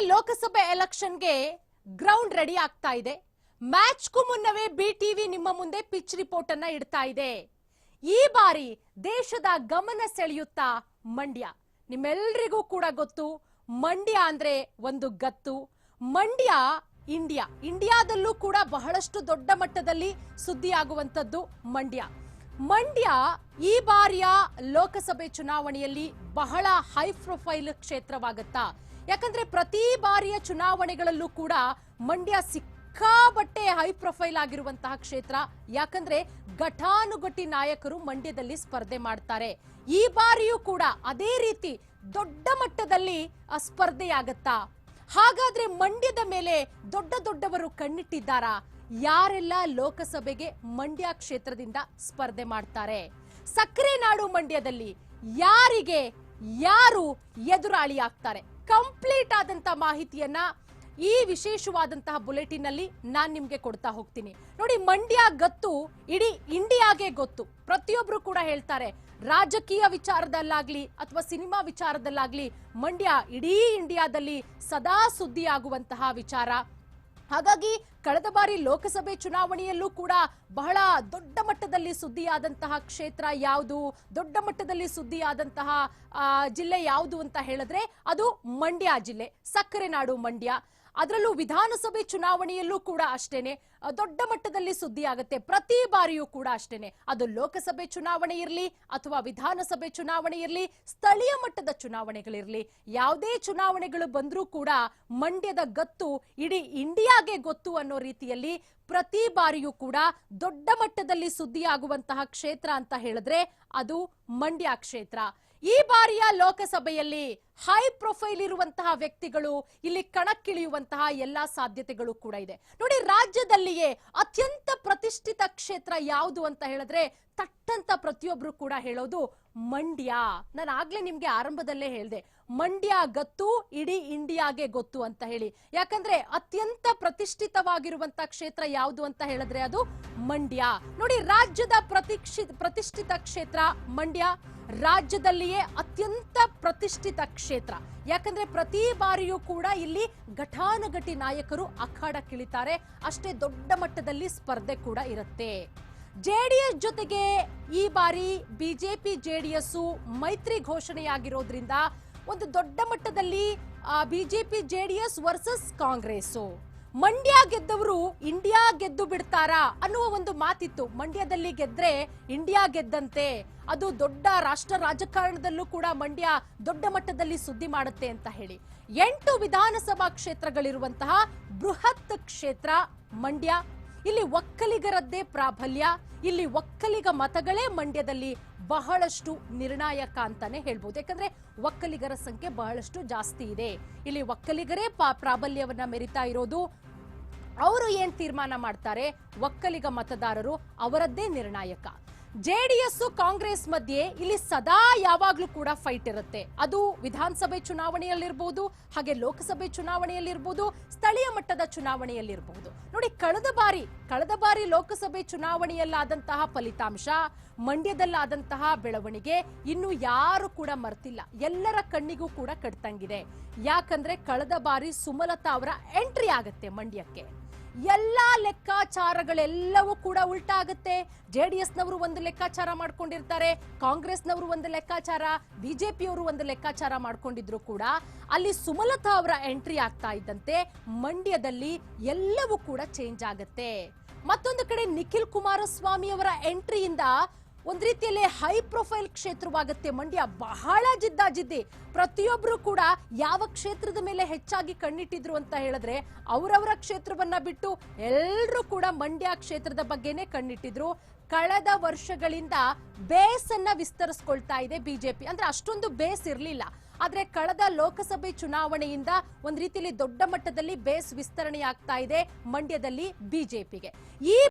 ಲೋಕಸಭೆ ಎಲೆಕ್ಷನ್ಗೆ ground ready ಆಗ್ತಾ ಇದೆ. ಮ್ಯಾಚ್ಗೂ ಮುನ್ನವೇ ಬಿ ಟಿವಿ ನಿಮ್ಮ ಮುಂದೆ ಪಿಚ್ ರಿಪೋರ್ಟ್ ಅನ್ನ ಇಡ್ತಾ ಇದೆ. ಈ ಬಾರಿ ದೇಶದ ಗಮನ ಸೆಳೆಯುತ್ತಾ ಮಂಡ್ಯ. ನಿಮ್ಮೆಲ್ರಿಗೂ ಕೂಡ ಗೊತ್ತು, ಮಂಡ್ಯ ಅಂದ್ರೆ ಒಂದು ಗತ್ತು. ಮಂಡ್ಯ, ಇಂಡಿಯಾ. ಇಂಡಿಯಾದಲ್ಲೂ ಕೂಡ ಬಹಳಷ್ಟು ದೊಡ್ಡ ಮಟ್ಟದಲ್ಲಿ ಸುದ್ದಿ ಆಗುವಂತದ್ದು ಮಂಡ್ಯ. ಮಂಡ್ಯ ಈ ಬಾರಿಯ ಲೋಕಸಭೆ ಚುನಾವಣೆಯಲ್ಲಿ ಬಹಳ ಹೈ ಪ್ರೊಫೈಲ್ ಕ್ಷೇತ್ರವಾಗುತ್ತಾ? ಯಾಕಂದ್ರೆ ಪ್ರತಿ ಬಾರಿಯ ಚುನಾವಣೆಗಳಲ್ಲೂ ಕೂಡ ಮಂಡ್ಯ ಸಿಕ್ಕಾಬಟ್ಟೆ ಹೈ ಪ್ರೊಫೈಲ್ ಆಗಿರುವಂತಹ ಕ್ಷೇತ್ರ. ಯಾಕಂದ್ರೆ ಘಟಾನುಘಟಿ ನಾಯಕರು ಮಂಡ್ಯದಲ್ಲಿ ಸ್ಪರ್ಧೆ ಮಾಡ್ತಾರೆ. ಈ ಬಾರಿಯೂ ಕೂಡ ಅದೇ ರೀತಿ ದೊಡ್ಡ ಮಟ್ಟದಲ್ಲಿ ಸ್ಪರ್ಧೆಯಾಗತ್ತಾ? ಹಾಗಾದ್ರೆ ಮಂಡ್ಯದ ಮೇಲೆ ದೊಡ್ಡ ದೊಡ್ಡವರು ಕಣ್ಣಿಟ್ಟಿದ್ದಾರಾ? ಯಾರೆಲ್ಲ ಲೋಕಸಭೆಗೆ ಮಂಡ್ಯ ಕ್ಷೇತ್ರದಿಂದ ಸ್ಪರ್ಧೆ ಮಾಡ್ತಾರೆ? ಸಕ್ಕರೆ ನಾಡು ಮಂಡ್ಯದಲ್ಲಿ ಯಾರಿಗೆ ಯಾರು ಎದುರಾಳಿ ಆಗ್ತಾರೆ? ಕಂಪ್ಲೀಟ್ ಆದಂತ ಮಾಹಿತಿಯನ್ನ ಈ ವಿಶೇಷವಾದಂತಹ ಬುಲೆಟಿನ್ ಅಲ್ಲಿ ನಾನು ನಿಮ್ಗೆ ಕೊಡ್ತಾ ಹೋಗ್ತೀನಿ. ನೋಡಿ, ಮಂಡ್ಯ ಗತ್ತು ಇಡೀ ಇಂಡಿಯಾಗೆ ಗೊತ್ತು. ಪ್ರತಿಯೊಬ್ರು ಕೂಡ ಹೇಳ್ತಾರೆ, ರಾಜಕೀಯ ವಿಚಾರದಲ್ಲಾಗ್ಲಿ ಅಥವಾ ಸಿನಿಮಾ ವಿಚಾರದಲ್ಲಾಗ್ಲಿ ಮಂಡ್ಯ ಇಡೀ ಇಂಡಿಯಾದಲ್ಲಿ ಸದಾ ಸುದ್ದಿ ಆಗುವಂತಹ ವಿಚಾರ. ಹಾಗಾಗಿ ಕಳೆದ ಬಾರಿ ಲೋಕಸಭೆ ಚುನಾವಣೆಯಲ್ಲೂ ಕೂಡ ಬಹಳ ದೊಡ್ಡ ಮಟ್ಟದಲ್ಲಿ ಸುದ್ದಿಯಾದಂತಹ ಕ್ಷೇತ್ರ ಯಾವುದು, ದೊಡ್ಡ ಮಟ್ಟದಲ್ಲಿ ಸುದ್ದಿಯಾದಂತಹ ಜಿಲ್ಲೆ ಯಾವುದು ಅಂತ ಹೇಳಿದ್ರೆ ಅದು ಮಂಡ್ಯ ಜಿಲ್ಲೆ ಸಕ್ಕರೆ ನಾಡು ಮಂಡ್ಯ. ಅದರಲ್ಲೂ ವಿಧಾನಸಭೆ ಚುನಾವಣೆಯಲ್ಲೂ ಕೂಡ ಅಷ್ಟೇನೆ. ದೊಡ್ಡ ಮಟ್ಟದಲ್ಲಿ ಸುದ್ದಿ ಆಗುತ್ತೆ ಪ್ರತಿ ಬಾರಿಯೂ ಕೂಡ ಅಷ್ಟೇನೆ. ಅದು ಲೋಕಸಭೆ ಚುನಾವಣೆ ಇರಲಿ ಅಥವಾ ವಿಧಾನಸಭೆ ಚುನಾವಣೆ ಇರಲಿ, ಸ್ಥಳೀಯ ಮಟ್ಟದ ಚುನಾವಣೆಗಳಿರಲಿ, ಯಾವುದೇ ಚುನಾವಣೆಗಳು ಬಂದರೂ ಕೂಡ ಮಂಡ್ಯದ ಗತ್ತು, ಇಡೀ ಇಂಡಿಯಾಗೆ ಗೊತ್ತು ಅನ್ನೋ ರೀತಿಯಲ್ಲಿ ಪ್ರತಿ ಬಾರಿಯೂ ಕೂಡ ದೊಡ್ಡ ಮಟ್ಟದಲ್ಲಿ ಸುದ್ದಿಯಾಗುವಂತಹ ಕ್ಷೇತ್ರ ಅಂತ ಹೇಳಿದ್ರೆ ಅದು ಮಂಡ್ಯ ಕ್ಷೇತ್ರ. ಈ ಬಾರಿಯ ಲೋಕಸಭೆಯಲ್ಲಿ ಹೈ ಪ್ರೊಫೈಲ್ ಇರುವಂತಹ ವ್ಯಕ್ತಿಗಳು ಇಲ್ಲಿ ಕಣಕ್ಕಿಳಿಯುವಂತಹ ಎಲ್ಲಾ ಸಾಧ್ಯತೆಗಳು ಕೂಡ ಇದೆ. ನೋಡಿ, ರಾಜ್ಯದಲ್ಲಿಯೇ ಅತ್ಯಂತ ಪ್ರತಿಷ್ಠಿತ ಕ್ಷೇತ್ರ ಯಾವುದು ಅಂತ ಹೇಳಿದ್ರೆ ತಟ್ಟಂತ ಪ್ರತಿಯೊಬ್ರು ಕೂಡ ಹೇಳೋದು ಮಂಡ್ಯ. ನಾನು ಆಗ್ಲೇ ನಿಮ್ಗೆ ಆರಂಭದಲ್ಲೇ ಹೇಳ್ದೆ, ಮಂಡ್ಯ ಗತ್ತು ಇಡೀ ಇಂಡಿಯಾಗೆ ಗೊತ್ತು ಅಂತ ಹೇಳಿ. ಯಾಕಂದ್ರೆ ಅತ್ಯಂತ ಪ್ರತಿಷ್ಠಿತವಾಗಿರುವಂತ ಕ್ಷೇತ್ರ ಯಾವುದು ಅಂತ ಹೇಳಿದ್ರೆ ಅದು ಮಂಡ್ಯ. ನೋಡಿ, ರಾಜ್ಯದ ಪ್ರತಿಷ್ಠಿತ ಕ್ಷೇತ್ರ ಮಂಡ್ಯ. ರಾಜ್ಯದಲ್ಲಿಯೇ ಅತ್ಯಂತ ಪ್ರತಿಷ್ಠಿತ ಕ್ಷೇತ್ರ ಯಾಕಂದ್ರೆ ಪ್ರತಿ ಬಾರಿಯೂ ಕೂಡ ಇಲ್ಲಿ ಘಟಾನುಘಟಿ ನಾಯಕರು ಅಖಾಡಕ್ಕಿಳಿತಾರೆ. ಅಷ್ಟೇ ದೊಡ್ಡ ಮಟ್ಟದಲ್ಲಿ ಸ್ಪರ್ಧೆ ಕೂಡ ಇರುತ್ತೆ. ಜೆಡಿಎಸ್ ಜೊತೆಗೆ ಈ ಬಾರಿ ಬಿಜೆಪಿ ಜೆಡಿಎಸ್ ಮೈತ್ರಿ ಘೋಷಣೆಯಾಗಿರೋದ್ರಿಂದ ಒಂದು ದೊಡ್ಡ ಮಟ್ಟದಲ್ಲಿ BJP, JDS versus Congress Mandya ಗೆದ್ದವರು India ಗೆದ್ದು ಬಿಡ್ತಾರಾ ಅನ್ನುವ ಒಂದು ಮಾತಿತ್ತು. ಮಂಡ್ಯದಲ್ಲಿ ಗೆದ್ರೆ ಇಂಡಿಯಾ ಗೆದ್ದಂತೆ. ಅದು ದೊಡ್ಡ ರಾಷ್ಟ್ರ ರಾಜಕಾರಣದಲ್ಲೂ ಕೂಡ ಮಂಡ್ಯ ದೊಡ್ಡ ಮಟ್ಟದಲ್ಲಿ ಸುದ್ದಿ ಮಾಡುತ್ತೆ ಅಂತ ಹೇಳಿ. ಎಂಟು ವಿಧಾನಸಭಾ ಕ್ಷೇತ್ರಗಳಿರುವಂತಹ ಬೃಹತ್ ಕ್ಷೇತ್ರ ಮಂಡ್ಯ ಇಲ್ಲಿ ಒಕ್ಕಲಿಗರದ್ದೇ ಪ್ರಾಬಲ್ಯ, ಇಲ್ಲಿ ಒಕ್ಕಲಿಗ ಮತಗಳೇ ಮಂಡ್ಯದಲ್ಲಿ ಬಹಳಷ್ಟು ನಿರ್ಣಾಯಕ ಅಂತಾನೆ ಹೇಳ್ಬೋದು. ಯಾಕಂದ್ರೆ ಒಕ್ಕಲಿಗರ ಸಂಖ್ಯೆ ಬಹಳಷ್ಟು ಜಾಸ್ತಿ ಇದೆ. ಇಲ್ಲಿ ಒಕ್ಕಲಿಗರೇ ಪ್ರಾಬಲ್ಯವನ್ನ ಮೆರಿತಾ ಇರೋದು. ಅವರು ಏನ್ ತೀರ್ಮಾನ ಮಾಡ್ತಾರೆ? ಒಕ್ಕಲಿಗ ಮತದಾರರು ಅವರದ್ದೇ ನಿರ್ಣಾಯಕ. ಜೆಡಿಎಸ್ ಕಾಂಗ್ರೆಸ್ ಮಧ್ಯೆ ಇಲ್ಲಿ ಸದಾ ಯಾವಾಗ್ಲೂ ಕೂಡ ಫೈಟ್ ಇರುತ್ತೆ. ಅದು ವಿಧಾನಸಭೆ ಚುನಾವಣೆಯಲ್ಲಿರ್ಬೋದು, ಹಾಗೆ ಲೋಕಸಭೆ ಚುನಾವಣೆಯಲ್ಲಿರ್ಬೋದು, ಸ್ಥಳೀಯ ಮಟ್ಟದ ಚುನಾವಣೆಯಲ್ಲಿರಬಹುದು ನೋಡಿ, ಕಳೆದ ಬಾರಿ ಕಳೆದ ಬಾರಿ ಲೋಕಸಭೆ ಚುನಾವಣೆಯಲ್ಲಾದಂತಹ ಫಲಿತಾಂಶ, ಮಂಡ್ಯದಲ್ಲಾದಂತಹ ಬೆಳವಣಿಗೆ ಇನ್ನು ಯಾರು ಕೂಡ ಮರ್ತಿಲ್ಲ. ಎಲ್ಲರ ಕಣ್ಣಿಗೂ ಕೂಡ ಕಟ್ತಂಗಿದೆ ಯಾಕಂದ್ರೆ ಕಳೆದ ಬಾರಿ ಸುಮಲತಾ ಅವರ ಎಂಟ್ರಿ ಆಗತ್ತೆ ಮಂಡ್ಯಕ್ಕೆ. ಎಲ್ಲಾ ಲೆಕ್ಕಾಚಾರಗಳೆಲ್ಲವೂ ಕೂಡ ಉಲ್ಟಾ ಆಗುತ್ತೆ ಜೆಡಿಎಸ್ ನವರು ಒಂದು ಲೆಕ್ಕಾಚಾರ ಮಾಡ್ಕೊಂಡಿರ್ತಾರೆ, ಕಾಂಗ್ರೆಸ್ನವರು ಒಂದು ಲೆಕ್ಕಾಚಾರ, ಬಿಜೆಪಿಯವರು ಒಂದು ಲೆಕ್ಕಾಚಾರ ಮಾಡ್ಕೊಂಡಿದ್ರು ಕೂಡ. ಅಲ್ಲಿ ಸುಮಲತಾ ಅವರ ಎಂಟ್ರಿ ಆಗ್ತಾ ಇದ್ದಂತೆ ಮಂಡ್ಯದಲ್ಲಿ ಎಲ್ಲವೂ ಕೂಡ ಚೇಂಜ್ ಆಗುತ್ತೆ. ಮತ್ತೊಂದು ಕಡೆ ನಿಖಿಲ್ ಕುಮಾರಸ್ವಾಮಿ ಅವರ ಎಂಟ್ರಿಯಿಂದ ಒಂದ್ ರೀತಿಯಲ್ಲಿ ಹೈ ಪ್ರೊಫೈಲ್ ಕ್ಷೇತ್ರವಾಗುತ್ತೆ. ಮಂಡ್ಯ ಬಹಳ ಜಿದ್ದಾಜಿದ್ದಿ. ಪ್ರತಿಯೊಬ್ರು ಕೂಡ ಯಾವ ಕ್ಷೇತ್ರದ ಮೇಲೆ ಹೆಚ್ಚಾಗಿ ಕಣ್ಣಿಟ್ಟಿದ್ರು ಅಂತ ಹೇಳಿದ್ರೆ ಅವರವರ ಕ್ಷೇತ್ರವನ್ನ ಬಿಟ್ಟು ಎಲ್ಲರೂ ಕೂಡ ಮಂಡ್ಯ ಕ್ಷೇತ್ರದ ಬಗ್ಗೆನೇ ಕಣ್ಣಿಟ್ಟಿದ್ರು. ಕಳೆದ ವರ್ಷಗಳಿಂದ ಬೇಸ್ ಅನ್ನ ವಿಸ್ತರಿಸ್ಕೊಳ್ತಾ ಇದೆ ಬಿಜೆಪಿ. ಅಂದ್ರೆ ಅಷ್ಟೊಂದು ಬೇಸ್ ಇರಲಿಲ್ಲ. ಆದ್ರೆ ಕಳೆದ ಲೋಕಸಭೆ ಚುನಾವಣೆಯಿಂದ ಒಂದ್ ರೀತಿಯಲ್ಲಿ ದೊಡ್ಡ ಮಟ್ಟದಲ್ಲಿ ಬೇಸ್ ವಿಸ್ತರಣೆ ಆಗ್ತಾ ಇದೆ ಮಂಡ್ಯದಲ್ಲಿ ಬಿಜೆಪಿಗೆ. ಈ